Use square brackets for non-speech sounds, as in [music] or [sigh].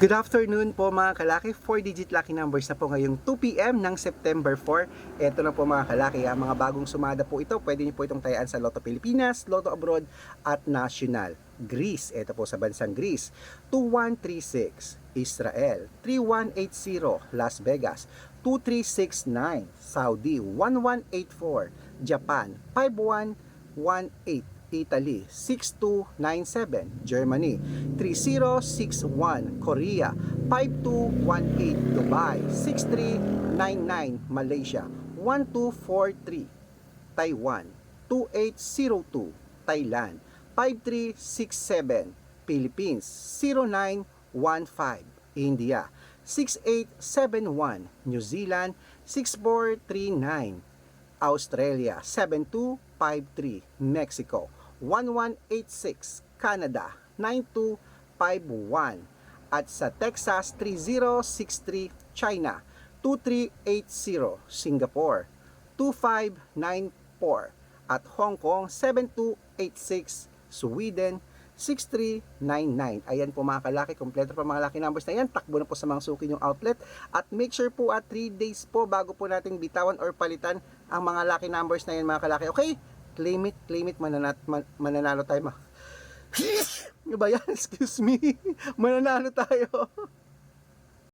Good afternoon po mga kalaki. 4-digit lucky numbers na po ngayong 2pm ng September 4. Ito na po mga kalaki. Ha? Mga bagong sumada po ito. Pwede niyo po itong tayaan sa Lotto Pilipinas, Lotto Abroad at National. Greece. Ito po sa bansang Greece. 2136 Israel. 3180 Las Vegas. 2369 Saudi. 1184 Japan. 5118 Italy 6297 Germany 3061 Korea 5218 Dubai 6399 Malaysia 1243 Taiwan 2802 Thailand 5367 Philippines 0915 India 6871 New Zealand 6439 Australia 7253 Mexico 1186 Canada 9251 at sa Texas 3063 China 2380 Singapore 2594 at Hong Kong 7286 Sweden 6399. Ayan po mga kalaki, kompleto pa mga lucky numbers na yan. Takbo na po sa mga suki yung outlet. At make sure po at 3 days po bago po nating bitawan or palitan ang mga lucky numbers na yan mga kalaki. Okay? Claim it, claim it, mananat, man, mananalo tayo. Ma- [laughs] ano ba yan? Excuse me. [laughs] Mananalo tayo.